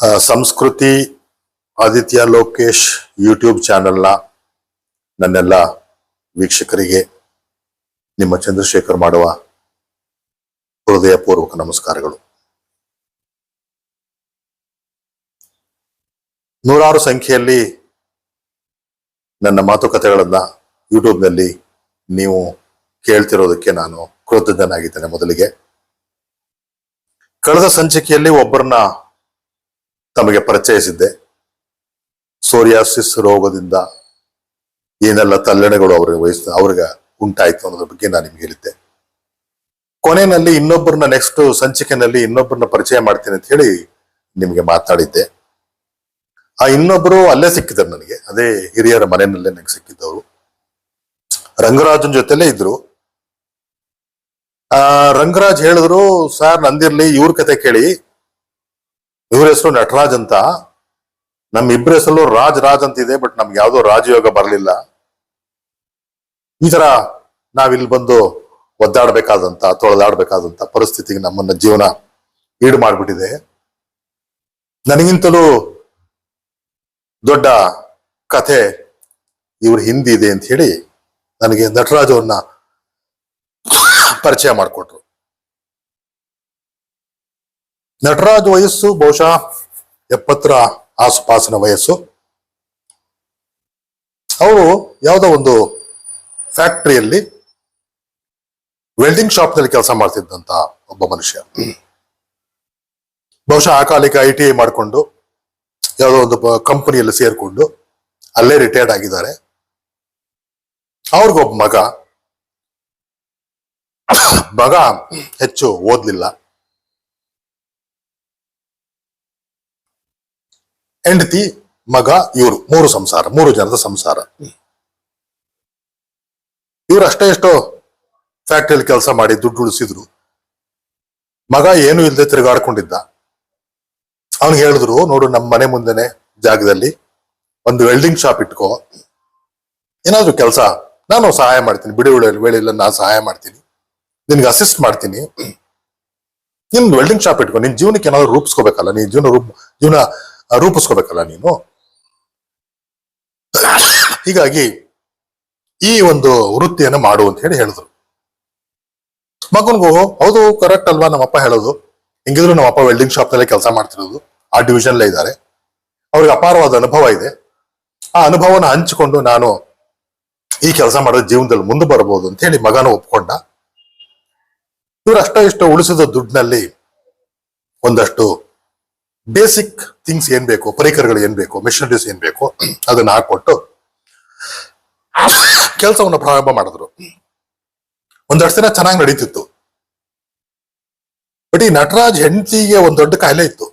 ಸಂಸ್ಕೃತಿ ಆದಿತ್ಯ ಲೋಕೇಶ್ ಯೂಟ್ಯೂಬ್ ಚಾನೆಲ್ನ ನನ್ನೆಲ್ಲ ವೀಕ್ಷಕರಿಗೆ ನಿಮ್ಮ ಚಂದ್ರಶೇಖರ್ ಮಾಡುವ ಹೃದಯಪೂರ್ವಕ ನಮಸ್ಕಾರಗಳು. ನೂರಾರು ಸಂಖ್ಯೆಯಲ್ಲಿ ನನ್ನ ಮಾತುಕತೆಗಳನ್ನ ಯೂಟ್ಯೂಬ್ನಲ್ಲಿ ನೀವು ಕೇಳ್ತಿರೋದಕ್ಕೆ ನಾನು ಕೃತಜ್ಞನಾಗಿದ್ದೇನೆ ಮೊದಲಿಗೆ. ಕಳೆದ ಸಂಚಿಕೆಯಲ್ಲಿ ಒಬ್ಬರನ್ನ ತಮಗೆ ಪರಿಚಯಿಸಿದ್ದೆ. ಸೋರಿಯಾಸಿಸ್ ರೋಗದಿಂದ ಏನೆಲ್ಲ ತಲ್ಲಣೆಗಳು ಅವ್ರಿಗೆ ವಯಸ್ಸು ಅವ್ರಿಗೆ ಉಂಟಾಯ್ತು ಅನ್ನೋದ್ರ ಬಗ್ಗೆ ನಾನು ನಿಮ್ಗೆ ಹೇಳಿದ್ದೆ. ಕೊನೆಯಲ್ಲಿ ಇನ್ನೊಬ್ಬರನ್ನ ನೆಕ್ಸ್ಟ್ ಸಂಚಿಕೆನಲ್ಲಿ ಇನ್ನೊಬ್ಬರನ್ನ ಪರಿಚಯ ಮಾಡ್ತೀನಿ ಅಂತ ಹೇಳಿ ನಿಮಗೆ ಮಾತಾಡಿದ್ದೆ. ಆ ಇನ್ನೊಬ್ರು ಅಲ್ಲೇ ಸಿಕ್ಕಿದ್ರು ನನಗೆ, ಅದೇ ಹಿರಿಯರ ಮನೆಯಲ್ಲೇ ನನಗೆ ಸಿಕ್ಕಿದ್ದವರು. ರಂಗರಾಜನ್ ಜೊತೆಲೇ ಇದ್ರು. ಆ ರಂಗರಾಜ್ ಹೇಳಿದ್ರು, ಸರ್ ನಂದಿರ್ಲಿ, ಇವ್ರ ಕತೆ ಕೇಳಿ ಇವ್ರ ಹೆಸರು ನಟರಾಜ್ ಅಂತ. ನಮ್ಮ ಇಬ್ರ ಹೆಸರು ರಾಜ್ ರಾಜ್ ಅಂತ ಇದೆ, ಬಟ್ ನಮ್ಗೆ ಯಾವ್ದೋ ರಾಜಯೋಗ ಬರಲಿಲ್ಲ. ಈ ತರ ನಾವಿಲ್ಲಿ ಬಂದು ಒದ್ದಾಡ್ಬೇಕಾದಂತ, ತೊಳೆದಾಡ್ಬೇಕಾದಂತ ಪರಿಸ್ಥಿತಿಗೆ ನಮ್ಮನ್ನ ಜೀವನ ಈಡು ಮಾಡ್ಬಿಟ್ಟಿದೆ. ನನಗಿಂತಲೂ ದೊಡ್ಡ ಕಥೆ ಇವ್ರ ಹಿಂದಿದೆ ಅಂತ ಹೇಳಿ ನನಗೆ ನಟರಾಜ್ ಅವ್ರನ್ನ ಪರಿಚಯ ಮಾಡಿಕೊಟ್ರು. ನಟರಾಜ್ ವಯಸ್ಸು, ಬಹುಶಃ ಎಪ್ಪತ್ತರ ಆಸುಪಾಸಿನ ವಯಸ್ಸು. ಅವರು ಯಾವುದೋ ಒಂದು ಫ್ಯಾಕ್ಟರಿಯಲ್ಲಿ ವೆಲ್ಡಿಂಗ್ ಶಾಪ್ನಲ್ಲಿ ಕೆಲಸ ಮಾಡ್ತಿದ್ದಂತ ಒಬ್ಬ ಮನುಷ್ಯ. ಬಹುಶಃ ಆ ಕಾಲಕ್ಕೆ ಐ ಟಿ ಐ ಮಾಡಿಕೊಂಡು ಯಾವುದೋ ಒಂದು ಕಂಪನಿಯಲ್ಲಿ ಸೇರ್ಕೊಂಡು ಅಲ್ಲೇ ರಿಟೈರ್ಡ್ ಆಗಿದ್ದಾರೆ. ಅವ್ರಿಗೊಬ್ಬ ಮಗ ಮಗ ಹೆಚ್ಚು ಓದ್ಲಿಲ್ಲ. ಹೆಂಡತಿ, ಮಗ, ಇವರು, ಮೂರು ಸಂಸಾರ, ಮೂರು ಜನದ ಸಂಸಾರ. ಇವ್ರು ಅಷ್ಟೇ ಎಷ್ಟೋ ಫ್ಯಾಕ್ಟ್ರಿಯಲ್ಲಿ ಕೆಲಸ ಮಾಡಿ ದುಡ್ಡು ಉಳಿಸಿದ್ರು. ಮಗ ಏನು ಇಲ್ಲದೆ ತಿರುಗಾಡ್ಕೊಂಡಿದ್ದ. ಅವ್ನಿಗೆ ಹೇಳಿದ್ರು, ನೋಡು ನಮ್ಮ ಮನೆ ಮುಂದೆನೆ ಜಾಗದಲ್ಲಿ ಒಂದು ವೆಲ್ಡಿಂಗ್ ಶಾಪ್ ಇಟ್ಕೋ. ಏನಾದ್ರು ಕೆಲಸ, ನಾನು ಸಹಾಯ ಮಾಡ್ತೀನಿ. ಬಿಡಿ ವೇಳೆಲ್ಲ ನಾನು ಸಹಾಯ ಮಾಡ್ತೀನಿ. ನಿನ್ಗೆ ಅಸಿಸ್ಟ್ ಮಾಡ್ತೀನಿ. ನಿನ್ ವೆಲ್ಡಿಂಗ್ ಶಾಪ್ ಇಟ್ಕೊ. ನಿನ್ ಜೀವನಕ್ಕೆ ಏನಾದ್ರು ರೂಪಿಸ್ಕೋಬೇಕಲ್ಲ. ನೀನ್ ಜೀವನ ರೂಪ, ಜೀವನ ರೂಪಿಸ್ಕೋಬೇಕಲ್ಲ ನೀನು? ಹೀಗಾಗಿ ಈ ಒಂದು ವೃತ್ತಿಯನ್ನು ಮಾಡು ಅಂತ ಹೇಳಿ ಹೇಳಿದ್ರು. ಮಗನ್ಗೂ, ಹೌದು ಕರೆಕ್ಟ್ ಅಲ್ವಾ ನಮ್ಮಪ್ಪ ಹೇಳೋದು? ಹೆಂಗಿದ್ರು ನಮ್ಮಪ್ಪ ವೆಲ್ಡಿಂಗ್ ಶಾಪ್ ನಲ್ಲೇ ಕೆಲಸ ಮಾಡ್ತಿರೋದು. ಆ ಡಿವಿಷನ್ಲೇ ಇದ್ದಾರೆ. ಅವ್ರಿಗೆ ಅಪಾರವಾದ ಅನುಭವ ಇದೆ. ಆ ಅನುಭವನ ಹಂಚಿಕೊಂಡು ನಾನು ಈ ಕೆಲಸ ಮಾಡೋದು ಜೀವನದಲ್ಲಿ ಮುಂದೆ ಬರಬಹುದು ಅಂತ ಹೇಳಿ ಮಗನ ಒಪ್ಕೊಂಡ. ಇವ್ರು ಅಷ್ಟೋ ಇಷ್ಟೋ ಉಳಿಸಿದ ದುಡ್ಡಿನಲ್ಲಿ ಒಂದಷ್ಟು ಬೇಸಿಕ್ ಥಿಂಗ್ಸ್ ಏನ್ ಬೇಕು, ಪರಿಕರಗಳು ಏನ್ ಬೇಕು ಮೆಷಿನರೀಸ್ ಏನ್ ಬೇಕು, ಅದನ್ನ ಹಾಕೊಟ್ಟು ಕೆಲಸವನ್ನು ಪ್ರಾರಂಭ ಮಾಡಿದ್ರು. ಒಂದಷ್ಟು ದಿನ ಚೆನ್ನಾಗಿ ನಡೀತಿತ್ತು. ಬಟ್ ಈ ನಟರಾಜ್ ಹೆಂಡತಿಗೆ ಒಂದ್ ದೊಡ್ಡ ಕಾಯಿಲೆ ಇತ್ತು.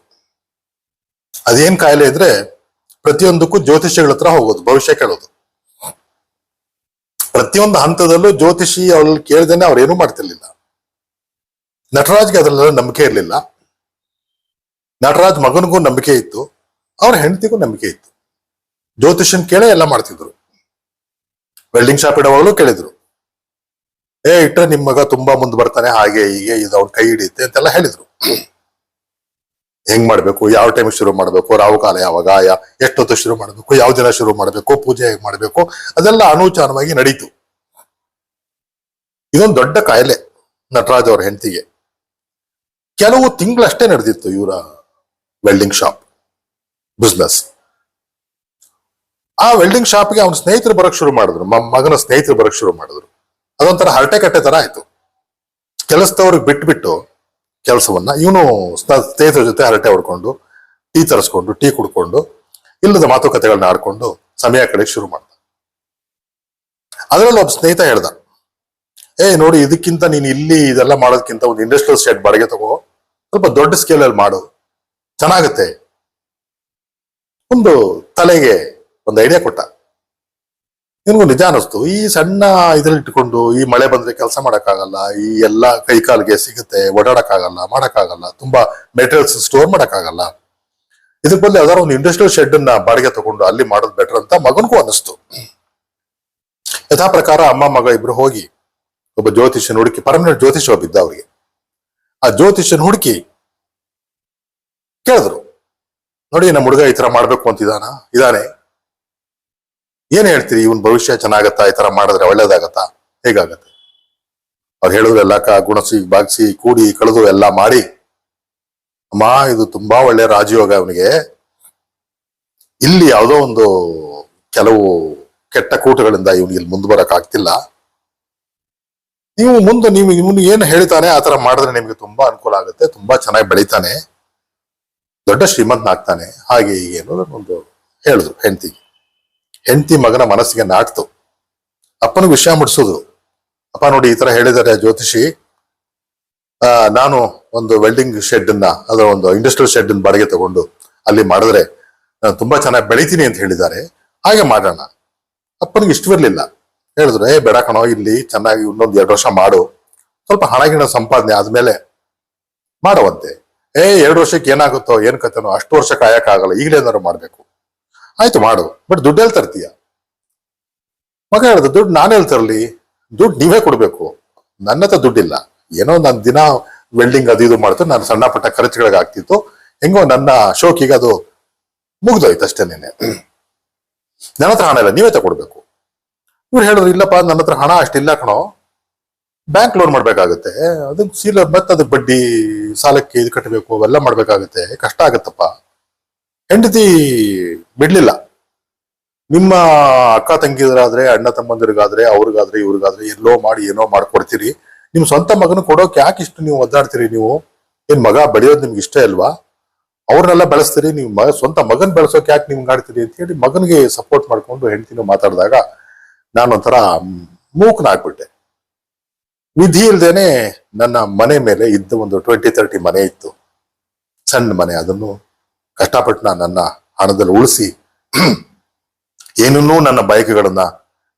ಅದೇನ್ ಕಾಯಿಲೆ ಇದ್ರೆ ಪ್ರತಿಯೊಂದಕ್ಕೂ ಜ್ಯೋತಿಷಿಗಳ ಹತ್ರ ಹೋಗೋದು, ಭವಿಷ್ಯ ಕೇಳೋದು. ಪ್ರತಿಯೊಂದು ಹಂತದಲ್ಲೂ ಜ್ಯೋತಿಷಿ ಅವಳು ಕೇಳ್ದೇನೆ ಅವ್ರೇನು ಮಾಡ್ತಿರ್ಲಿಲ್ಲ. ನಟರಾಜ್ಗೆ ಅದರಲ್ಲೆಲ್ಲ ನಂಬಿಕೆ ಇರಲಿಲ್ಲ. ನಟರಾಜ್ ಮಗನಿಗೂ ನಂಬಿಕೆ ಇತ್ತು, ಅವ್ರ ಹೆಂಡತಿಗೂ ನಂಬಿಕೆ ಇತ್ತು. ಜ್ಯೋತಿಷನ್ ಕೇಳೇ ಎಲ್ಲ ಮಾಡ್ತಿದ್ರು. ವೆಲ್ಡಿಂಗ್ ಶಾಪ್ ಇಡೋವಾಗಲೂ ಕೇಳಿದ್ರು. ಏ, ಇಟ್ರೆ ನಿಮ್ ಮಗ ತುಂಬಾ ಮುಂದೆ ಬರ್ತಾನೆ, ಹಾಗೆ, ಹೀಗೆ, ಇದು ಅವ್ನ ಕೈ ಹಿಡಿಯುತ್ತೆ ಅಂತೆಲ್ಲ ಹೇಳಿದ್ರು. ಹೆಂಗ್ ಮಾಡ್ಬೇಕು, ಯಾವ ಟೈಮ್ ಶುರು ಮಾಡ್ಬೇಕು, ರಾಹುಕಾಲ ಯಾವಾಗ, ಯಾ- ಎಷ್ಟೊತ್ತು ಶುರು ಮಾಡ್ಬೇಕು, ಯಾವ ದಿನ ಶುರು ಮಾಡ್ಬೇಕು, ಪೂಜೆ ಹೇಗ್ ಮಾಡ್ಬೇಕು, ಅದೆಲ್ಲ ಅನೂಚಾನವಾಗಿ ನಡೀತು. ಇದೊಂದು ದೊಡ್ಡ ಕಾಯಿಲೆ ನಟರಾಜ್ ಅವ್ರ ಹೆಂಡತಿಗೆ. ಕೆಲವು ತಿಂಗಳಷ್ಟೇ ನಡೆದಿತ್ತು ಇವರ ವೆಲ್ಡಿಂಗ್ ಶಾಪ್. ಬಿಸ್ನೆಸ್ ಆ ವೆಲ್ಡಿಂಗ್ ಶಾಪ್ಗೆ ಅವನ ಸ್ನೇಹಿತರು ಬರಕ್ ಶುರು ಮಾಡಿದ್ರು. ಮಗನ ಸ್ನೇಹಿತರು ಬರಕ್ ಶುರು ಮಾಡಿದ್ರು. ಅದೊಂಥರ ಹರಟೆ ಕಟ್ಟೆ ತರ ಆಯ್ತು. ಕೆಲಸದವ್ರಿಗೆ ಬಿಟ್ಬಿಟ್ಟು ಕೆಲಸವನ್ನ ಇವನು ಸ್ನೇಹಿತರ ಜೊತೆ ಹರಟೆ ಹೊಡ್ಕೊಂಡು, ಟೀ ತರಿಸ್ಕೊಂಡು, ಟೀ ಕುಡ್ಕೊಂಡು, ಇಲ್ಲದ ಮಾತುಕತೆಗಳನ್ನ ಆಡ್ಕೊಂಡು ಸಮಯ ಕಡೆ ಶುರು ಮಾಡ್ದ. ಅದರಲ್ಲಿ ಒಬ್ಬ ಸ್ನೇಹಿತ ಹೇಳ್ದ ಏ ನೋಡಿ, ಇದಕ್ಕಿಂತ ನೀನು ಇಲ್ಲಿ ಇದೆಲ್ಲ ಮಾಡೋದಕ್ಕಿಂತ ಒಂದು ಇಂಡಸ್ಟ್ರಿಯಲ್ ಸ್ಟೇಟ್ ಬಾಡಿಗೆ ತಗೋ. ಸ್ವಲ್ಪ ದೊಡ್ಡ ಸ್ಕೇಲ್ ಅಲ್ಲಿ ಮಾಡು. ಚೆನ್ನಾಗತ್ತೆ. ಒಂದು ತಲೆಗೆ ಒಂದು ಐಡಿಯಾ ಕೊಟ್ಟ. ನಿನಗೂ ನಿಜ ಅನ್ನಿಸ್ತು. ಈ ಸಣ್ಣ ಇದ್ರಲ್ಲಿ ಇಟ್ಕೊಂಡು ಈ ಮಳೆ ಬಂದ್ರೆ ಕೆಲಸ ಮಾಡೋಕ್ಕಾಗಲ್ಲ, ಈ ಎಲ್ಲ ಕೈ ಕಾಲಿಗೆ ಸಿಗುತ್ತೆ ಓಡಾಡಕ್ಕಾಗಲ್ಲ ಮಾಡೋಕ್ಕಾಗಲ್ಲ, ತುಂಬಾ ಮೆಟೀರಿಯಲ್ಸ್ ಸ್ಟೋರ್ ಮಾಡೋಕ್ಕಾಗಲ್ಲ. ಇದಕ್ಕೆ ಬದಲು ಯಾವ್ದಾದ್ರು ಒಂದು ಇಂಡಸ್ಟ್ರಿಯಲ್ ಶೆಡ್ ಅನ್ನ ಬಾಡಿಗೆ ತಗೊಂಡು ಅಲ್ಲಿ ಮಾಡೋದು ಬೆಟರ್ ಅಂತ ಮಗನಿಗೂ ಅನಿಸ್ತು ಯಥಾ ಪ್ರಕಾರ ಅಮ್ಮ, ಮಗ ಇಬ್ರು ಹೋಗಿ ಒಬ್ಬ ಜ್ಯೋತಿಷ್ಯನ ಹುಡುಕಿ ಪರ್ಮನೆಂಟ್ ಜ್ಯೋತಿಷ್ಯ ಒಬ್ಬಿದ್ದ ಅವ್ರಿಗೆ. ಆ ಜ್ಯೋತಿಷ್ಯನ ಹುಡುಕಿ ಕೇಳಿದ್ರು. ನೋಡಿ, ನಮ್ಮ ಹುಡುಗ ಈ ತರ ಮಾಡ್ಬೇಕು ಅಂತಿದಾನ ಇದಾನೆ ಏನ್ ಹೇಳ್ತೀರಿ, ಇವನ್ ಭವಿಷ್ಯ ಚೆನ್ನಾಗತ್ತಾ? ಈ ತರ ಮಾಡಿದ್ರೆ ಒಳ್ಳೇದಾಗತ್ತಾ? ಹೇಗಾಗತ್ತೆ? ಅವ್ರು ಹೇಳಿದ್ರು ಎಲ್ಲ ಕ, ಗುಣಸಿ ಬಾಗಿಸಿ ಕೂಡಿ, ಕಳೆದು ಎಲ್ಲ ಮಾಡಿ. ಅಮ್ಮ, ಇದು ತುಂಬಾ ಒಳ್ಳೆ ರಾಜಯೋಗ ಅವನಿಗೆ. ಇಲ್ಲಿ ಯಾವುದೋ ಒಂದು ಕೆಲವು ಕೆಟ್ಟ ಕೂಟಗಳಿಂದ ಇವನಿಗೆ ಇಲ್ಲಿ ಮುಂದೆ ಬರಕ್ ಆಗ್ತಿಲ್ಲ. ನೀವು ಮುಂದೆ, ನೀವು, ಇವನು ಏನು ಹೇಳ್ತಾನೆ ಆ ತರ ಮಾಡಿದ್ರೆ ನಿಮ್ಗೆ ತುಂಬಾ ಅನುಕೂಲ ಆಗುತ್ತೆ, ತುಂಬಾ ಚೆನ್ನಾಗಿ ಬೆಳಿತಾನೆ. ದೊಡ್ಡ ಶ್ರೀಮಂತನಾಗ್ತಾನೆ. ಹಾಗೆ ಹೀಗೆ ಅನ್ನೋದನ್ನ ಒಂದು ಹೇಳಿದ್ರು ಹೆಂಡತಿಗೆ. ಹೆಂಡತಿ ಮಗನ ಮನಸ್ಸಿಗೆ ನಾಟ್ತು ಅಪ್ಪನಿಗೆ ವಿಷಯ ಮುಟ್ಸೋದು ಅಪ್ಪ ನೋಡಿ ಈ ತರ ಹೇಳಿದ್ದಾರೆ ಜ್ಯೋತಿಷಿ. ಆ, ನಾನು ಒಂದು ವೆಲ್ಡಿಂಗ್ ಶೆಡ್ ಅನ್ನ ಅದರ ಒಂದು ಇಂಡಸ್ಟ್ರಿಯಲ್ ಶೆಡ್ ಅನ್ನ ಬಾಡಿಗೆ ತಗೊಂಡು ಅಲ್ಲಿ ಮಾಡಿದ್ರೆ ತುಂಬಾ ಚೆನ್ನಾಗಿ ಬೆಳಿತೀನಿ ಅಂತ ಹೇಳಿದ್ದಾರೆ. ಹಾಗೆ ಮಾಡೋಣ. ಅಪ್ಪನಿಗೆ ಇಷ್ಟವಿರ್ಲಿಲ್ಲ ಹೇಳಿದ್ರು ಏ ಬೇಡ ಕಣೋ ಇಲ್ಲಿ ಚೆನ್ನಾಗಿ ಇನ್ನೊಂದು ಎರಡು ವರ್ಷ ಮಾಡು. ಸ್ವಲ್ಪ ಹಣ ಗಿಣ ಸಂಪಾದನೆ ಆದ್ಮೇಲೆ ಮಾಡುವಂತೆ. ಏ, ಎರಡು ವರ್ಷಕ್ಕೆ ಏನಾಗುತ್ತೋ, ಏನ್ ಕತೆನೋ ಅಷ್ಟು ವರ್ಷ ಕಾಯಕ್ಕಾಗಲ್ಲ ಈಗಲೇ ಏನಾದ್ರು ಮಾಡ್ಬೇಕು. ಆಯ್ತು, ಮಾಡು. ಬಟ್ ದುಡ್ಡು ಎಲ್ಲಿ ತರ್ತೀಯ ಮಗ ಹೇಳ್ದು, ದುಡ್ಡು ನಾನೇ ತರಲಿ ದುಡ್ಡು ನೀವೇ ಕೊಡ್ಬೇಕು. ನನ್ನ ಹತ್ರ ದುಡ್ಡಿಲ್ಲ. ಏನೋ ನನ್ನ ದಿನ ವೆಲ್ಡಿಂಗ್ ಅದು ಇದು ಮಾಡ್ತಾರೆ ನಾನು ಸಣ್ಣ ಪುಟ್ಟ ಖರ್ಚುಗಳಿಗೆ ಆಗ್ತಿತ್ತು. ಹೆಂಗೋ ನನ್ನ ಶೋಕಿಗೆ ಅದು ಮುಗ್ದೋಯ್ತು ಅಷ್ಟೇನೇನೆ. ನನ್ನ ಹತ್ರ ಹಣ ಇಲ್ಲ, ನೀವೇ ತಗೊಡ್ಬೇಕು. ಇವ್ರು ಹೇಳಿದ್ರು, ಇಲ್ಲಪ್ಪ, ನನ್ನ ಹತ್ರ ಹಣ ಅಷ್ಟಿಲ್ಲ ಕಣೋ. ಬ್ಯಾಂಕ್ ಲೋನ್ ಮಾಡ್ಬೇಕಾಗತ್ತೆ. ಅದಕ್ಕೆ ಸೀಲ ಮತ್ತೆ ಅದಕ್ಕೆ ಬಡ್ಡಿ ಸಾಲಕ್ಕೆ ಇದು ಕಟ್ಟಬೇಕು, ಅವೆಲ್ಲ ಮಾಡ್ಬೇಕಾಗತ್ತೆ. ಕಷ್ಟ ಆಗತ್ತಪ್ಪ. ಹೆಂಡತಿ ಬಿಡ್ಲಿಲ್ಲ. ನಿಮ್ಮ ಅಕ್ಕ ತಂಗಿದ್ರಾದ್ರೆ, ಅಣ್ಣ ತಮ್ಮಂದಿರಿಗಾದ್ರೆ, ಅವ್ರಿಗಾದ್ರೆ, ಇವ್ರಿಗಾದ್ರೆ ಎಲ್ಲೋ ಮಾಡಿ ಏನೋ ಮಾಡ್ಕೊಡ್ತೀರಿ. ನಿಮ್ ಸ್ವಂತ ಮಗನ ಕೊಡೋಕೆ ಯಾಕೆ ಇಷ್ಟು ನೀವು ಒದ್ದಾಡ್ತೀರಿ ನೀವು? ಏನ್ ಮಗ ಬೆಳೆಯೋದು ನಿಮ್ಗೆ ಇಷ್ಟ ಅಲ್ವಾ ಅವ್ರನ್ನೆಲ್ಲ ಬೆಳೆಸ್ತೀರಿ, ನೀವು ಮಗ ಸ್ವಂತ ಮಗನ್ ಬೆಳೆಸೋಕೆ ಯಾಕೆ ನಿಮ್ಗೆ ಆಡ್ತೀರಿ ಅಂತ ಹೇಳಿ ಮಗನಿಗೆ ಸಪೋರ್ಟ್ ಮಾಡ್ಕೊಂಡು ಹೆಂಡತಿನೂ ಮಾತಾಡಿದಾಗ ನಾನೊಂಥರ ಮೂಕನಾಗ್ಬಿಟ್ಟೆ ವಿಧಿ ಇಲ್ದೇನೆ ನನ್ನ ಮನೆ ಮೇಲೆ ಇದ್ದ ಒಂದು ಟ್ವೆಂಟಿ ತರ್ಟಿ ಮನೆ ಇತ್ತು. ಸಣ್ಣ ಮನೆ, ಅದನ್ನು ಕಷ್ಟಪಟ್ಟು ನಾನು ನನ್ನ ಹಣದಲ್ಲಿ ಉಳಿಸಿ ಏನನ್ನೂ ನನ್ನ ಬಯಕೆಗಳನ್ನ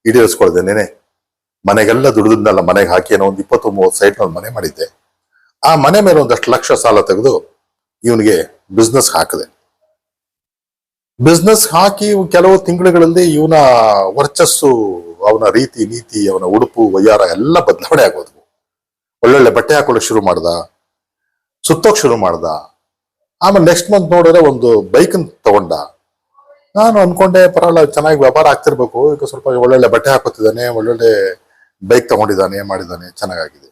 ಈಡೇರಿಸ್ಕೊಳ್ದೇನೆ. ಮನೆಗೆಲ್ಲ ದುಡಿದನ್ನೆಲ್ಲ ಮನೆಗೆ ಹಾಕಿ ಏನೋ ಒಂದು ಇಪ್ಪತ್ತು ಮೂವತ್ತು ಸೈಟ್ ಒಂದು ಮನೆ ಮಾಡಿದ್ದೆ. ಆ ಮನೆ ಮೇಲೆ ಒಂದಷ್ಟು ಲಕ್ಷ ಸಾಲ ತೆಗೆದು ಇವನಿಗೆ ಬಿಸ್ನೆಸ್ ಹಾಕಿದೆ. ಬಿಸ್ನೆಸ್ ಹಾಕಿ ಕೆಲವು ತಿಂಗಳುಗಳಲ್ಲಿ ಇವನ ವರ್ಚಸ್ಸು ಅವನ ರೀತಿ, ನೀತಿ, ಅವನ ಉಡುಪು, ವಯ್ಯಾರ ಎಲ್ಲ ಬದಲಾವಣೆ ಆಗೋದು ಒಳ್ಳೊಳ್ಳೆ ಬಟ್ಟೆ ಹಾಕೊಳ್ಳೋಕೆ ಶುರು ಮಾಡ್ದ, ಸುತ್ತೋಕ್ ಶುರು ಮಾಡ್ದ. ಆಮೇಲೆ ನೆಕ್ಸ್ಟ್ ಮಂತ್ ನೋಡಿದ್ರೆ ಒಂದು ಬೈಕ್ ತಗೊಂಡ. ನಾನು ಅನ್ಕೊಂಡೆ ಪರವಾಗಿಲ್ಲ, ಚೆನ್ನಾಗಿ ವ್ಯಾಪಾರ ಆಗ್ತಿರ್ಬೇಕು. ಈಗ ಸ್ವಲ್ಪ ಒಳ್ಳೊಳ್ಳೆ ಬಟ್ಟೆ ಹಾಕೋತಿದ್ದಾನೆ, ಒಳ್ಳೊಳ್ಳೆ ಬೈಕ್ ತಗೊಂಡಿದ್ದಾನೆ, ಮಾಡಿದ್ದಾನೆ, ಚೆನ್ನಾಗಾಗಿದೆ.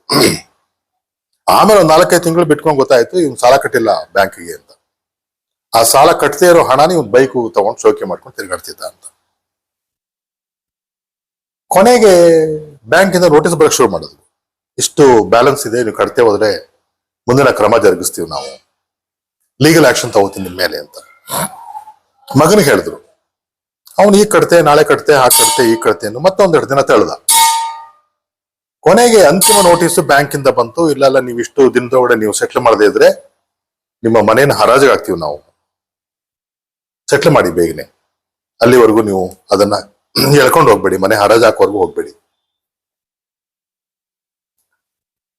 ಆಮೇಲೆ ಒಂದು ನಾಲ್ಕೈದು ತಿಂಗಳು ಬಿಟ್ಕೊಂಡು ಗೊತ್ತಾಯ್ತು, ಇವ್ನು ಸಾಲ ಕಟ್ಟಿಲ್ಲ ಬ್ಯಾಂಕಿಗೆ ಅಂತ. ಆ ಸಾಲ ಕಟ್ಟದೇ ಇರೋ ಹಣನ ಇವ್ನು ಬೈಕು ತಗೊಂಡು ಶೋಕೆ ಮಾಡ್ಕೊಂಡು ತಿರುಗಾಡ್ತಿದ್ದ ಅಂತ. ಕೊನೆಗೆ ಬ್ಯಾಂಕಿಂದ ನೋಟಿಸ್ ಬರಕ್ ಶುರು ಮಾಡಿದ್ರು ಇಷ್ಟು ಬ್ಯಾಲೆನ್ಸ್ ಇದೆ, ನೀವು ಕಟ್ತೇ ಹೋದ್ರೆ ಮುಂದಿನ ಕ್ರಮ ಜರುಗಿಸ್ತೀವಿ ನಾವು. ಲೀಗಲ್ ಆಕ್ಷನ್ ತಗೋತೀನಿ ನಿಮ್ಮ ಮೇಲೆ ಅಂತ. ಮಗನಿಗೆ ಹೇಳಿದ್ರು, ಅವನು ಈಗ ಕಟ್ತೆ, ನಾಳೆ ಕಟ್ತೆ ಆ ಕಟ್ತೆ ಈ ಕಟ್ತೆ ಮತ್ತೊಂದೆರಡು ದಿನ ತೆಳ್ದ. ಕೊನೆಗೆ ಅಂತಿಮ ನೋಟಿಸ್ ಬ್ಯಾಂಕಿಂದ ಬಂತು. ಇಲ್ಲೆಲ್ಲ ನೀವು ಇಷ್ಟು ದಿನದೊಳಗಡೆ ನೀವು ಸೆಟ್ಲ್ ಮಾಡದೇ ಇದ್ರೆ ನಿಮ್ಮ ಮನೆಯನ್ನು ಹರಾಜಿಗೆ ಹಾಕ್ತೀವಿ ನಾವು. ಸೆಟ್ಲ್ ಮಾಡಿ ಬೇಗನೆ. ಅಲ್ಲಿವರೆಗೂ ನೀವು ಅದನ್ನ ಎಳ್ಕೊಂಡು ಹೋಗ್ಬೇಡಿ, ಮನೆ ಹರಾಜ್ ಹಾಕೋವರೆಗೂ ಹೋಗ್ಬೇಡಿ.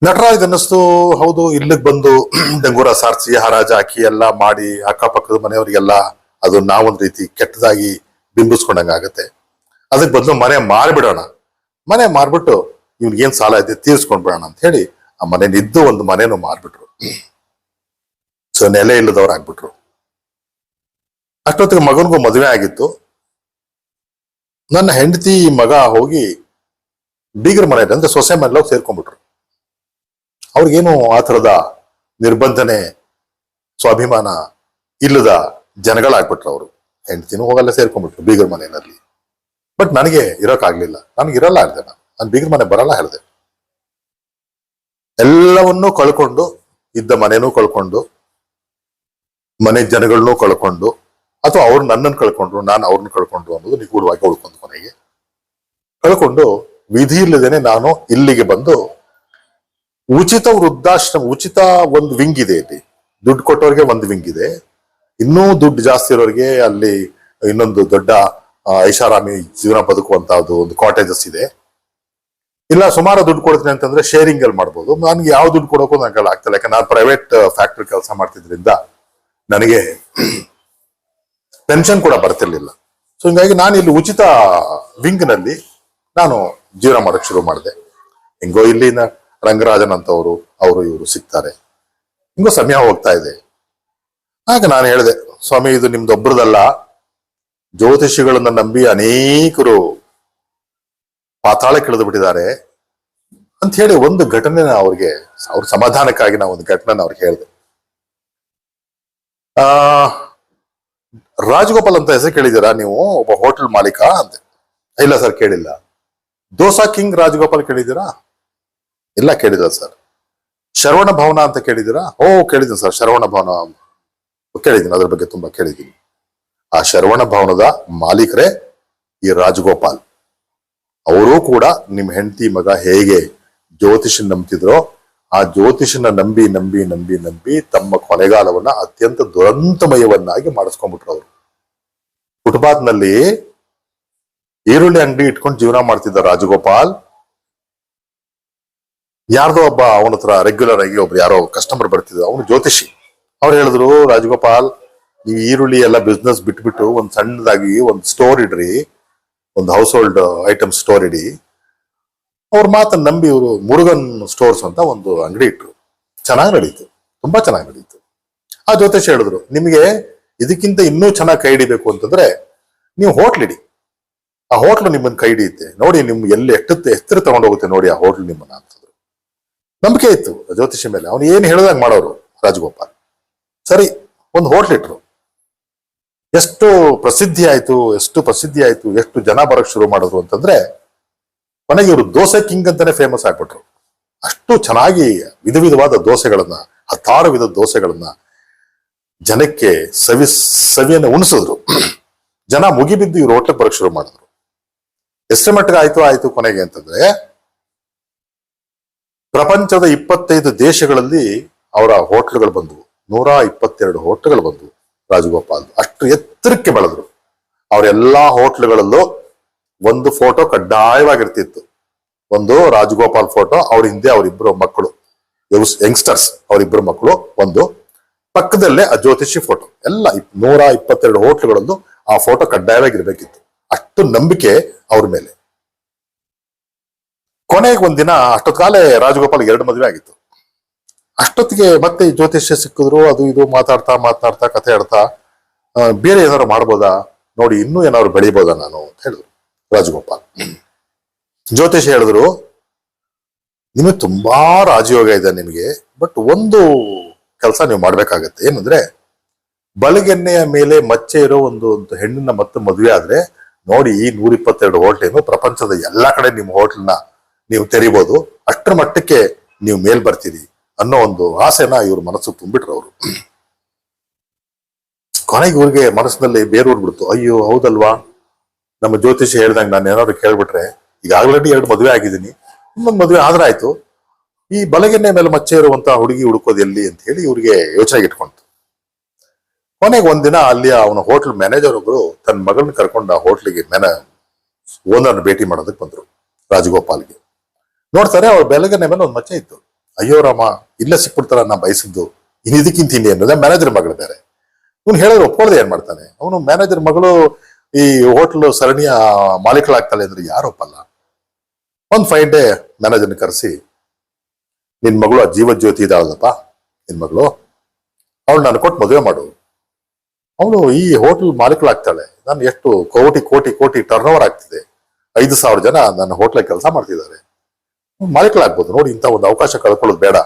ನಟರಾಜ್ ಅನ್ನಿಸ್ತು, ಹೌದು, ಇಲ್ಲಿಗೆ ಬಂದು ಡಂಗೂರ ಸಾರಿಸಿ, ಹರಾಜ್ ಹಾಕಿ, ಎಲ್ಲ ಮಾಡಿ, ಅಕ್ಕಪಕ್ಕದ ಮನೆಯವರಿಗೆಲ್ಲ ಅದು ನಾವೊಂದು ರೀತಿ ಕೆಟ್ಟದಾಗಿ ಬಿಂಬಿಸ್ಕೊಂಡಂಗ ಆಗತ್ತೆ. ಅದಕ್ಕೆ ಬದಲು ಮನೆ ಮಾರಿಬಿಡೋಣ. ಮನೆ ಮಾರ್ಬಿಟ್ಟು ಇವ್ನಿಗೆ ಏನ್ ಸಾಲ ಇದೆ ತೀರ್ಸ್ಕೊಂಡ್ ಬಿಡೋಣ ಅಂತ ಹೇಳಿ ಆ ಮನೆ ಇದ್ದು ಒಂದು ಮನೆನೂ ಮಾರ್ಬಿಟ್ರು. ಸೊ ನೆಲೆ ಇಲ್ಲದವ್ರು ಆಗ್ಬಿಟ್ರು. ಅಷ್ಟೊತ್ತಿಗೆ ಮಗನಿಗೂ ಮದುವೆ ಆಗಿತ್ತು. ನನ್ನ ಹೆಂಡತಿ ಮಗ ಹೋಗಿ ಬೀಗರ ಮನೆ ಅಂದ್ರೆ ಸೊಸೆ ಮನೇಲಿ ಹೋಗಿ ಸೇರ್ಕೊಂಡ್ಬಿಟ್ರು. ಅವ್ರಿಗೇನು ಆ ಥರದ ನಿರ್ಬಂಧನೆ, ಸ್ವಾಭಿಮಾನ ಇಲ್ಲದ ಜನಗಳಾಗ್ಬಿಟ್ರು ಅವರು. ಹೆಂಡತಿನೂ ಹೋಗಲ್ಲ, ಸೇರ್ಕೊಂಡ್ಬಿಟ್ರು ಬೀಗರ ಮನೆಯಲ್ಲಿ. ಬಟ್ ನನಗೆ ಇರೋಕ್ಕಾಗ್ಲಿಲ್ಲ. ನನಗೆ ಇರಲ್ಲ ಹೇಳಿದೆ ನಾನು. ನಾನು ಬೀಗರ ಮನೆ ಬರಲ್ಲ ಹೇಳಿದೆ ಎಲ್ಲವನ್ನೂ ಕಳ್ಕೊಂಡು, ಇದ್ದ ಮನೆನೂ ಕಳ್ಕೊಂಡು, ಮನೆ ಜನಗಳನ್ನೂ ಕಳ್ಕೊಂಡು ಅಥವಾ ಅವ್ರು ನನ್ನನ್ನು ಕಳ್ಕೊಂಡ್ರು, ನಾನು ಅವ್ರನ್ನ ಕಳ್ಕೊಂಡ್ರು ಅನ್ನೋದು ನಿಗೂಢವಾಗಿ ಉಳ್ಕೊಂಡು ಕೊನೆಗೆ. ಕಳ್ಕೊಂಡು ವಿಧಿ ಇಲ್ಲದೇನೆ ನಾನು ಇಲ್ಲಿಗೆ ಬಂದು ಉಚಿತ ವೃದ್ಧಾಶ್ರಮ, ಉಚಿತ ಒಂದು ವಿಂಗ್ ಇದೆ ಇಲ್ಲಿ. ದುಡ್ಡು ಕೊಟ್ಟವ್ರಿಗೆ ಒಂದು ವಿಂಗ್ ಇದೆ. ಇನ್ನೂ ದುಡ್ಡು ಜಾಸ್ತಿ ಇರೋರಿಗೆ ಅಲ್ಲಿ ಇನ್ನೊಂದು ದೊಡ್ಡ ಐಷಾರಾಮಿ ಜೀವನ ಬದುಕುವಂತಹದ್ದು ಒಂದು ಕಾಟೇಜಸ್ ಇದೆ. ಇಲ್ಲ, ಸುಮಾರು ದುಡ್ಡು ಕೊಡ್ತೀನಿ ಅಂತಂದ್ರೆ ಶೇರಿಂಗ್ ಅಲ್ಲಿ ಮಾಡ್ಬೋದು. ನನ್ಗೆ ಯಾವ ದುಡ್ಡು ಕೊಡೋಕ್ಕೂ ನನಗೆ ಆಗ್ತಿಲ್ಲ. ಯಾಕಂದ್ರೆ ನಾನು ಪ್ರೈವೇಟ್ ಫ್ಯಾಕ್ಟ್ರಿ ಕೆಲಸ ಮಾಡ್ತಿದ್ರಿಂದ ನನಗೆ ಪೆನ್ಷನ್ ಕೂಡ ಬರ್ತಿರ್ಲಿಲ್ಲ. ಸೊ ಹಿಂಗಾಗಿ ನಾನು ಇಲ್ಲಿ ಉಚಿತ ವಿಂಗ್ನಲ್ಲಿ ನಾನು ಜೀವನ ಮಾಡಕ್ ಶುರು ಮಾಡಿದೆ. ಹಿಂಗೋ ಇಲ್ಲಿನ ರಂಗರಾಜನ್ ಅಂತವರು, ಅವರು ಇವರು ಸಿಗ್ತಾರೆ. ಹಿಂಗೋ ಸಮಯ ಹೋಗ್ತಾ ಇದೆ. ಆಗ ನಾನು ಹೇಳಿದೆ, ಸ್ವಾಮಿ, ಇದು ನಿಮ್ದೊಬ್ರದಲ್ಲ ಜ್ಯೋತಿಷಿಗಳನ್ನ ನಂಬಿ ಅನೇಕರು ಪಾತಾಳಕ್ಕೆ ಇಳಿದು ಬಿಟ್ಟಿದ್ದಾರೆ. ಅಂತ ಹೇಳಿ ಒಂದು ಘಟನೆನ ಅವ್ರಿಗೆ, ಅವ್ರ ಸಮಾಧಾನಕ್ಕಾಗಿ ನಾವು ಒಂದು ಘಟನೆನ ಅವ್ರಿಗೆ ಹೇಳಿದೆ. ಆ ರಾಜಗೋಪಾಲ್ ಅಂತ ಹೆಸರು ಕೇಳಿದ್ದೀರಾ ನೀವು? ಒಬ್ಬ ಹೋಟೆಲ್ ಮಾಲೀಕ ಅಂತ. ಇಲ್ಲ ಸರ್, ಕೇಳಿಲ್ಲ. ದೋಸಾ ಕಿಂಗ್ ರಾಜಗೋಪಾಲ್ ಕೇಳಿದ್ದೀರಾ? ಇಲ್ಲ, ಕೇಳಿಲ್ಲ ಸರ್. ಶರವಣ ಭವನ ಅಂತ ಕೇಳಿದ್ದೀರಾ? ಓ, ಕೇಳಿದ್ದೀನಿ ಸರ್, ಶರವಣ ಭವನ. ಕೇಳಿದ್ದೀನಿ, ಅದ್ರ ಬಗ್ಗೆ ತುಂಬಾ ಕೇಳಿದ್ದೀನಿ. ಆ ಶರವಣ ಭವನದ ಮಾಲೀಕರೇ ಈ ರಾಜಗೋಪಾಲ್. ಅವರು ಕೂಡ ನಿಮ್ಮ ಹೆಂಡತಿ ಮಗ ಹೇಗೆ ಜ್ಯೋತಿಷನ್ ನಂಬ್ತಿದ್ರೋ ಆ ಜ್ಯೋತಿಷನ ನಂಬಿ ನಂಬಿ ನಂಬಿ ನಂಬಿ ತಮ್ಮ ಕೊನೆಗಾಲವನ್ನ ಅತ್ಯಂತ ದುರಂತಮಯವನ್ನಾಗಿ ಮಾಡಿಸ್ಕೊಂಡ್ಬಿಟ್ರು ಅವರು. ಫುಟ್ಪಾತ್ನಲ್ಲಿ ಈರುಳ್ಳಿ ಅಂಗಡಿ ಇಟ್ಕೊಂಡು ಜೀವನ ಮಾಡ್ತಿದ್ದ ರಾಜಗೋಪಾಲ್, ಯಾರ್ದೋ ಒಬ್ಬ ಅವನ ಹತ್ರ ರೆಗ್ಯುಲರ್ ಆಗಿ ಒಬ್ರು ಯಾರೋ ಕಸ್ಟಮರ್ ಬರ್ತಿದ್ರು, ಅವನು ಜ್ಯೋತಿಷಿ. ಅವ್ರು ಹೇಳಿದ್ರು, ರಾಜಗೋಪಾಲ್ ಈ ಈರುಳ್ಳಿ ಎಲ್ಲ ಬಿಸ್ನೆಸ್ ಬಿಟ್ಬಿಟ್ಟು ಒಂದ್ ಸಣ್ಣದಾಗಿ ಒಂದ್ ಸ್ಟೋರ್ ಇಡ್ರಿ, ಒಂದು ಹೌಸ್ ಹೋಲ್ಡ್ ಐಟಮ್ ಸ್ಟೋರ್ ಇಡಿ ಅವ್ರ ಮಾತನ್ನ ನಂಬಿ ಇವರು ಮುರುಗನ್ ಸ್ಟೋರ್ಸ್ ಅಂತ ಒಂದು ಅಂಗಡಿ ಇಟ್ರು. ಚೆನ್ನಾಗಿ ನಡೀತು. ತುಂಬಾ ಚೆನ್ನಾಗಿ ನಡೀತು. ಆ ಜ್ಯೋತಿಷ್ ಹೇಳಿದ್ರು, ನಿಮಗೆ ಇದಕ್ಕಿಂತ ಇನ್ನೂ ಚೆನ್ನಾಗಿ ಕೈ ಹಿಡಿಬೇಕು ಅಂತಂದ್ರೆ ನೀವು ಹೋಟ್ಲ್ ಇಡಿ. ಆ ಹೋಟ್ಲು ನಿಮ್ಮನ್ನ ಕೈ ಹಿಡಿಯುತ್ತೆ. ನೋಡಿ ನಿಮ್ ಎಲ್ಲಿ ಎಷ್ಟತ್ತೆ ಎತ್ತರ ತಗೊಂಡೋಗುತ್ತೆ ನೋಡಿ ಆ ಹೋಟ್ಲ್ ನಿಮ್ಮನ್ನ ಅಂತಂದ್ರು ನಂಬಿಕೆ ಇತ್ತು ಜ್ಯೋತಿಷಿ ಮೇಲೆ. ಅವನು ಏನು ಹೇಳ್ದಾಗ ಮಾಡೋರು ರಾಜಗೋಪಾಲ್. ಸರಿ, ಒಂದು ಹೋಟ್ಲ್ ಇಟ್ರು. ಎಷ್ಟು ಪ್ರಸಿದ್ಧಿ ಆಯ್ತು, ಎಷ್ಟು ಪ್ರಸಿದ್ಧಿ ಆಯ್ತು, ಎಷ್ಟು ಜನ ಬರಕ್ ಶುರು ಮಾಡಿದ್ರು ಅಂತಂದ್ರೆ ಕೊನೆಗೆ ಇವರು ದೋಸೆ ಕಿಂಗ್ ಅಂತಾನೆ ಫೇಮಸ್ ಆಗ್ಬಿಟ್ರು. ಅಷ್ಟು ಚೆನ್ನಾಗಿ ವಿಧ ವಿಧವಾದ ದೋಸೆಗಳನ್ನ, ಹತ್ತಾರು ವಿಧದ ದೋಸೆಗಳನ್ನ ಜನಕ್ಕೆ ಸವಿ, ಸವಿಯನ್ನು ಉಣಿಸಿದ್ರು. ಜನ ಮುಗಿಬಿದ್ದು ಇವ್ರು ಹೋಟ್ಲಿಗೆ ಬರಕ್ ಶುರು ಮಾಡಿದ್ರು. ಎಷ್ಟು ಮಟ್ಟಿಗೆ ಆಯ್ತು ಆಯ್ತು ಕೊನೆಗೆ ಅಂತಂದ್ರೆ, ಪ್ರಪಂಚದ ಇಪ್ಪತ್ತೈದು ದೇಶಗಳಲ್ಲಿ ಅವರ ಹೋಟ್ಲುಗಳು ಬಂದವು. ನೂರ ಇಪ್ಪತ್ತೆರಡು ಹೋಟ್ಲುಗಳು ಬಂದವು ರಾಜಗೋಪಾಲ್ ಅಷ್ಟು ಎತ್ತರಕ್ಕೆ ಬೆಳೆದ್ರು. ಅವರೆಲ್ಲಾ ಹೋಟ್ಲುಗಳಲ್ಲೂ ಒಂದು ಫೋಟೋ ಕಡ್ಡಾಯವಾಗಿರ್ತಿತ್ತು. ಒಂದು ರಾಜಗೋಪಾಲ್ ಫೋಟೋ, ಅವ್ರ ಹಿಂದೆ ಅವರಿಬ್ರು ಮಕ್ಕಳು ಯಂಗ್ಸ್ಟರ್ಸ್, ಅವರಿಬ್ರು ಮಕ್ಕಳು, ಒಂದು ಪಕ್ಕದಲ್ಲೇ ಆ ಜ್ಯೋತಿಷಿ ಫೋಟೋ. ಎಲ್ಲ ನೂರ ಇಪ್ಪತ್ತೆರಡು ಹೋಟ್ಲುಗಳಲ್ಲೂ ಆ ಫೋಟೋ ಕಡ್ಡಾಯವಾಗಿರ್ಬೇಕಿತ್ತು. ಅಷ್ಟು ನಂಬಿಕೆ ಅವ್ರ ಮೇಲೆ. ಕೊನೆಗೆ ಒಂದಿನ ಅಷ್ಟೊತ್ಕಾಲೆ ರಾಜಗೋಪಾಲ್ ಎರಡು ಮದುವೆ ಆಗಿತ್ತು. ಅಷ್ಟೊತ್ತಿಗೆ ಮತ್ತೆ ಜ್ಯೋತಿಷ್ಯ ಸಿಕ್ಕಿದ್ರು, ಅದು ಇದು ಮಾತಾಡ್ತಾ ಮಾತನಾಡ್ತಾ ಕಥೆ ಆಡ್ತಾ ಬೇರೆ ಏನಾದ್ರು ಮಾಡ್ಬೋದಾ? ನೋಡಿ, ಇನ್ನೂ ಏನಾದ್ರು ಬೆಳಿಬೋದಾ ನಾನು ಅಂತ ಹೇಳಿದ್ರು. ರಾಜಗೋಪಾಲ್. ಜ್ಯೋತಿಷ್ ಹೇಳಿದ್ರು, ನಿಮಗೆ ತುಂಬಾ ರಾಜಯೋಗ ಇದೆ ನಿಮಗೆ ಬಟ್ ಒಂದು ಕೆಲಸ ನೀವು ಮಾಡ್ಬೇಕಾಗತ್ತೆ. ಏನಂದ್ರೆ ಬಲಗೆನ್ನೆಯ ಮೇಲೆ ಮಚ್ಚೆ ಇರೋ ಒಂದು ಒಂದು ಹೆಣ್ಣನ್ನ ಮತ್ತೆ ಮದುವೆ ಆದ್ರೆ, ನೋಡಿ ಈ ನೂರ ಇಪ್ಪತ್ತೆರಡು ಹೋಟ್ಲೇನು ಪ್ರಪಂಚದ ಎಲ್ಲಾ ಕಡೆ ನಿಮ್ಮ ಹೋಟ್ಲ್ನ ನೀವು ತೆರಿಬೋದು. ಅಷ್ಟರ ಮಟ್ಟಕ್ಕೆ ನೀವು ಮೇಲ್ ಬರ್ತೀರಿ ಅನ್ನೋ ಒಂದು ಆಸೆನ ಇವ್ರ ಮನಸ್ಸು ತುಂಬಿಟ್ರು ಅವರು. ಕೊನೆಗೆ ಇವ್ರಿಗೆ ಮನಸ್ಸಿನಲ್ಲಿ ಬೇರೂರ್ ಬಿಡ್ತು. ಅಯ್ಯೋ, ಹೌದಲ್ವಾ? ನಮ್ಮ ಜ್ಯೋತಿಷಿ ಹೇಳ್ದಂಗೆ ನಾನು ಏನಾದ್ರು ಕೇಳ್ಬಿಟ್ರೆ, ಈಗ ಆಲ್ರೆಡಿ ಎರಡು ಮದುವೆ ಆಗಿದ್ದೀನಿ, ಇನ್ನೊಂದು ಮದುವೆ ಆದ್ರೆ ಆಯ್ತು ಈ ಬಲಗೆನ್ನೆ ಮೇಲೆ ಮಚ್ಚೆ ಇರುವಂತ ಹುಡುಗಿ ಹುಡುಕೋದು ಎಲ್ಲಿ ಅಂತ ಹೇಳಿ ಇವ್ರಿಗೆ ಯೋಚನೆ ಇಟ್ಕೊಂತು ಕೊನೆಗೆ ಒಂದಿನ ಅಲ್ಲಿ ಅವನ ಹೋಟ್ಲ್ ಮ್ಯಾನೇಜರ್ ಒಬ್ರು ತನ್ನ ಮಗಳನ್ನ ಕರ್ಕೊಂಡು ಆ ಹೋಟ್ಲಿಗೆ ಮ್ಯಾನ ಓನರ್ ಭೇಟಿ ಮಾಡೋದಕ್ಕೆ ಬಂದ್ರು, ರಾಜಗೋಪಾಲ್ಗೆ. ನೋಡ್ತಾರೆ ಅವ್ರ ಬೆಳಗನೆ ಮೇಲೆ ಒಂದು ಮಚ್ಚೆ ಇತ್ತು. ಅಯ್ಯೋ ರಾಮ, ಇಲ್ಲೇ ಸಿಕ್ಬಿಡ್ತಾರ ನಾ ಬಯಸಿದ್ದು. ಇನ್ ಇದಕ್ಕಿಂತ ಇಲ್ಲಿ ಅನ್ನೋದೇ ಮ್ಯಾನೇಜರ್ ಮಗಳು ಬೇರೆ. ಇವ್ನು ಹೇಳಿದ್ರೆ ಒಪ್ಕೊಳ್ಳದೆ ಏನ್ ಮಾಡ್ತಾನೆ? ಅವನು ಮ್ಯಾನೇಜರ್ ಮಗಳು ಈ ಹೋಟ್ಲ್ ಸರಣಿಯ ಮಾಲೀಕಳಾಗ್ತಾಳೆ ಅಂದ್ರೆ ಯಾರು ಒಪ್ಪಲ್ಲ ಒಂದ್ ಫೈನ್ ಡೇ ಮ್ಯಾನೇಜರ್ನ ಕರೆಸಿ, ನಿನ್ ಮಗಳು ಆ ಜೀವ ಜ್ಯೋತಿ ಇದಾಳದಪ್ಪ ನಿನ್ ಮಗಳು ಅವಳು ನಾನು ಕೊಟ್ಟು ಮದುವೆ ಮಾಡು. ಅವಳು ಈ ಹೋಟೆಲ್ ಮಾಲೀಕಳಾಗ್ತಾಳೆ. ನಾನು ಎಷ್ಟು ಕೋಟಿ ಕೋಟಿ ಕೋಟಿ ಟರ್ನ್ ಓವರ್ ಆಗ್ತಿದೆ. ಐದು ಸಾವಿರ ಜನ ನನ್ನ ಹೋಟ್ಲ ಕೆಲಸ ಮಾಡ್ತಿದ್ದಾರೆ. ಮಾಲೀಕಳಾಗ್ಬೋದು. ನೋಡಿ, ಇಂಥ ಒಂದು ಅವಕಾಶ ಕಳ್ಕೊಳ್ಳೋದು ಬೇಡ.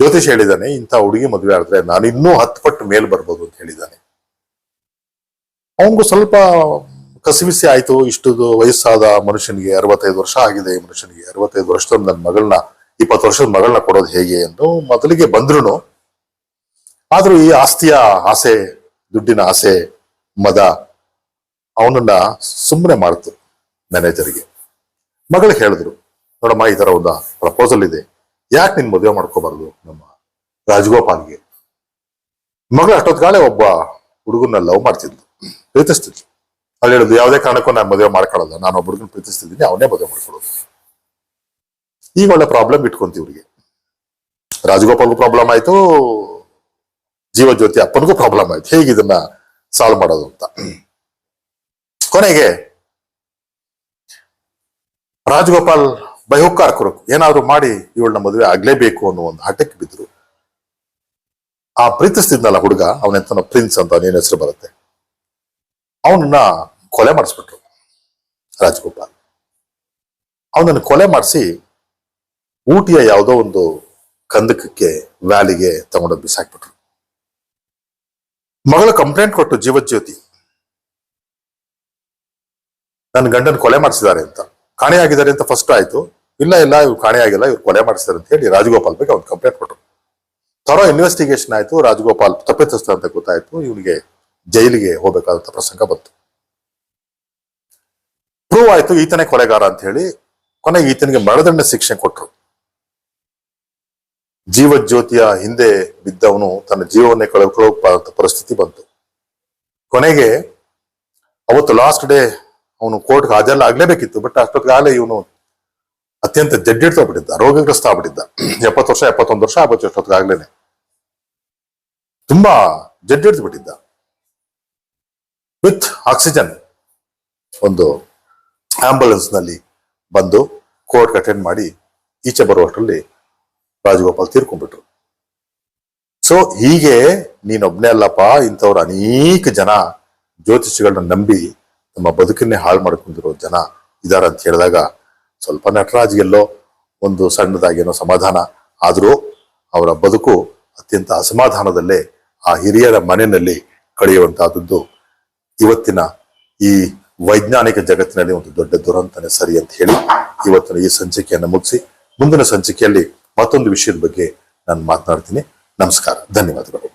ಜ್ಯೋತಿಷ್ ಹೇಳಿದ್ದಾನೆ, ಇಂಥ ಹುಡುಗಿ ಮದುವೆ ಆದ್ರೆ ನಾನು ಇನ್ನೂ ಹತ್ತು ಪಟ್ಟು ಮೇಲ್ ಬರ್ಬೋದು ಅಂತ ಹೇಳಿದ್ದಾನೆ. ಅವನಿಗೂ ಸ್ವಲ್ಪ ಕಸಿವಿಸಿ ಆಯ್ತು. ಇಷ್ಟು ವಯಸ್ಸಾದ ಮನುಷ್ಯನಿಗೆ ಅರವತ್ತೈದು ವರ್ಷ ಆಗಿದೆ. ಈ ಮನುಷ್ಯನಿಗೆ ಅರವತ್ತೈದು ವರ್ಷದ ನನ್ನ ಮಗಳನ್ನ, ಇಪ್ಪತ್ತು ವರ್ಷದ ಮಗಳನ್ನ ಕೊಡೋದು ಹೇಗೆ ಎಂದು ಮೊದಲಿಗೆ ಬಂದ್ರು ಆದ್ರೂ ಈ ಆಸ್ತಿಯ ಆಸೆ, ದುಡ್ಡಿನ ಆಸೆ, ಮದ ಅವನನ್ನ ಸುಮ್ಮನೆ ಮಾಡ್ತು ಮ್ಯಾನೇಜರ್ಗೆ. ಮಗಳಿಗೆ ಹೇಳಿದ್ರು, ನೋಡಮ್ಮ, ಈ ತರ ಒಂದು ಪ್ರಪೋಸಲ್ ಇದೆ. ಯಾಕೆ ನಿನ್ ಮದುವೆ ಮಾಡ್ಕೋಬಾರ್ದು ನಮ್ಮ ರಾಜಗೋಪಾಲ್ಗೆ? ಮಗಳು ಅಷ್ಟೊತ್ಕಾಲೆ ಒಬ್ಬ ಹುಡುಗನ ಲವ್ ಮಾಡ್ತಿದ್ಲು. ಪ್ರೀತಿಸ್ತಿದ್ಲು. ಅಲ್ಲಿ ಹೇಳುದು ಯಾವುದೇ ಕಾರಣಕ್ಕೂ ನಾನು ಮದುವೆ ಮಾಡ್ಕೊಳ್ಳಲ್ಲ. ನಾನು ಒಬ್ಬ ಪ್ರೀತಿಸ್ತಿದ್ದೀನಿ ಅವನೇ ಮದುವೆ ಮಾಡ್ಕೊಳ್ಳೋದು. ಈಗ ಒಳ್ಳೆ ಪ್ರಾಬ್ಲಮ್ ಇಟ್ಕೊಂತೀವಿ ಇವ್ರಿಗೆ. ರಾಜಗೋಪಾಲ್ಗೂ ಪ್ರಾಬ್ಲಮ್ ಆಯ್ತು ಜೀವ ಜ್ಯೋತಿ ಅಪ್ಪನಿಗೂ ಪ್ರಾಬ್ಲಮ್ ಆಯ್ತು. ಹೇಗೆ ಇದನ್ನ ಸಾಲ್ವ್ ಮಾಡೋದು ಅಂತ. ಕೊನೆಗೆ, ರಾಜಗೋಪಾಲ್ ಬೈಹುಕ್ಕಾರ್ಕರು ಏನಾದ್ರು ಮಾಡಿ ಇವಳನ್ನ ಮದುವೆ ಆಗ್ಲೇಬೇಕು ಅನ್ನೋ ಒಂದು ಹಠಕ್ಕೆ ಬಿದ್ರು. ಆ ಪ್ರೀತಿಸ್ತಿದ್ನಲ್ಲ ಹುಡುಗ, ಅವನೆಂತನೋ ಪ್ರಿನ್ಸ್ ಅಂತ ಅವನೇನು ಹೆಸರು ಬರುತ್ತೆ. ಅವನನ್ನ ಕೊಲೆ ಮಾಡಿಸ್ಬಿಟ್ರು ರಾಜಗೋಪಾಲ್. ಅವನನ್ನು ಕೊಲೆ ಮಾಡಿಸಿ ಊಟಿಯ ಯಾವುದೋ ಒಂದು ಕಂದಕಕ್ಕೆ ವ್ಯಾಲಿಗೆ ತಗೊಂಡು ಬಿಸಾಕ್ಬಿಟ್ರು. ಮಗಳು ಕಂಪ್ಲೇಂಟ್ ಕೊಟ್ಟು ಜೀವಜ್ಯೋತಿ ನನ್ನ ಗಂಡನ ಕೊಲೆ ಮಾಡಿಸಿದ್ದಾರೆ ಅಂತ. ಕಾಣೆಯಾಗಿದ್ದಾರೆ ಅಂತ ಫಸ್ಟ್ ಆಯ್ತು. ಇಲ್ಲ ಇಲ್ಲ, ಇವ್ರು ಕಾಣೆಯಾಗಿಲ್ಲ ಇವ್ರು ಕೊಲೆ ಮಾಡಿಸಿದ್ದಾರೆ ಅಂತ ಹೇಳಿ ರಾಜಗೋಪಾಲ್ ಬಗ್ಗೆ ಅವ್ನು ಕಂಪ್ಲೇಂಟ್ ಕೊಟ್ಟರು ತರೋ ಇನ್ವೆಸ್ಟಿಗೇಷನ್ ಆಯ್ತು, ರಾಜಗೋಪಾಲ್ ತಪ್ಪಿತಸ್ಥ ಅಂತ ಗೊತ್ತಾಯ್ತು, ಇವನಿಗೆ ಜೈಲಿಗೆ ಹೋಗಬೇಕಾದಂತ ಪ್ರಸಂಗ ಬಂತು. ಪ್ರೂವ್ ಆಯ್ತು ಈತನೇ ಕೊಲೆಗಾರ ಅಂತ ಹೇಳಿ ಕೊನೆಗೆ ಈತನಿಗೆ ಮರಣದಂಡ ಶಿಕ್ಷೆ ಕೊಟ್ರು. ಜೀವಜ್ಯೋತಿಯ ಹಿಂದೆ ಬಿದ್ದವನು ತನ್ನ ಜೀವವನ್ನೇ ಕಳ್ಕೊಳ್ಳೋಕ್ ಪರಿಸ್ಥಿತಿ ಬಂತು. ಕೊನೆಗೆ ಅವತ್ತು ಲಾಸ್ಟ್ ಡೇ ಅವನು ಕೋರ್ಟ್ಗೆ ಹಾಜೆಲ್ಲ ಆಗ್ಲೇಬೇಕಿತ್ತು ಬಟ್ ಅಷ್ಟೊತ್ತಿಗಾಗಲೇ ಇವನು ಅತ್ಯಂತ ಜಡ್ಡಿಡ್ತೋಗ್ಬಿಟ್ಟಿದ್ದ ರೋಗಗ್ರಸ್ತ ಆಗ್ಬಿಟ್ಟಿದ್ದ ಎಪ್ಪತ್ತು ವರ್ಷ, ಎಪ್ಪತ್ತೊಂದು ವರ್ಷ ಆಗ್ಬೋದು ಅಷ್ಟೊತ್ತಿಗಾಗ್ಲೇನೆ ತುಂಬಾ ಜಡ್ಡಿಡ್ದು ಬಿಟ್ಟಿದ್ದ ವಿತ್ ಆಕ್ಸಿಜನ್ ಒಂದು ಆಂಬುಲೆನ್ಸ್ನಲ್ಲಿ ಬಂದು ಕೋರ್ಟ್ ಅಟೆಂಡ್ ಮಾಡಿ ಈಚೆ ಬರುವಷ್ಟರಲ್ಲಿ ರಾಜಗೋಪಾಲ್ ತೀರ್ಕೊಂಡ್ಬಿಟ್ರು. ಸೊ ಹೀಗೆ ನೀನೊಬ್ನೇ ಅಲ್ಲಪ್ಪ, ಇಂಥವ್ರು ಅನೇಕ ಜನ ಜ್ಯೋತಿಷಿಗಳನ್ನ ನಂಬಿ ನಮ್ಮ ಬದುಕನ್ನೇ ಹಾಳು ಮಾಡ್ಕೊಂಡಿರೋ ಜನ ಇದಾರ ಅಂತ ಹೇಳಿದಾಗ ಸ್ವಲ್ಪ ನಟರಾಜ್ಗೆಲ್ಲೋ ಒಂದು ಸಣ್ಣದಾಗೇನೋ ಸಮಾಧಾನ. ಆದರೂ ಅವರ ಬದುಕು ಅತ್ಯಂತ ಅಸಮಾಧಾನದಲ್ಲೇ ಆ ಹಿರಿಯರ ಮನೆಯಲ್ಲಿ ಕಳೆಯುವಂತಹದ್ದು ಇವತ್ತಿನ ಈ ವೈಜ್ಞಾನಿಕ ಜಗತ್ತಿನಲ್ಲಿ ಒಂದು ದೊಡ್ಡ ದುರಂತನೇ ಸರಿ ಅಂತ ಹೇಳಿ ಇವತ್ತಿನ ಈ ಸಂಚಿಕೆಯನ್ನು ಮುಗಿಸಿ ಮುಂದಿನ ಸಂಚಿಕೆಯಲ್ಲಿ ಮತ್ತೊಂದು ವಿಷಯದ ಬಗ್ಗೆ ನಾನು ಮಾತನಾಡ್ತೀನಿ. ನಮಸ್ಕಾರ. ಧನ್ಯವಾದಗಳು.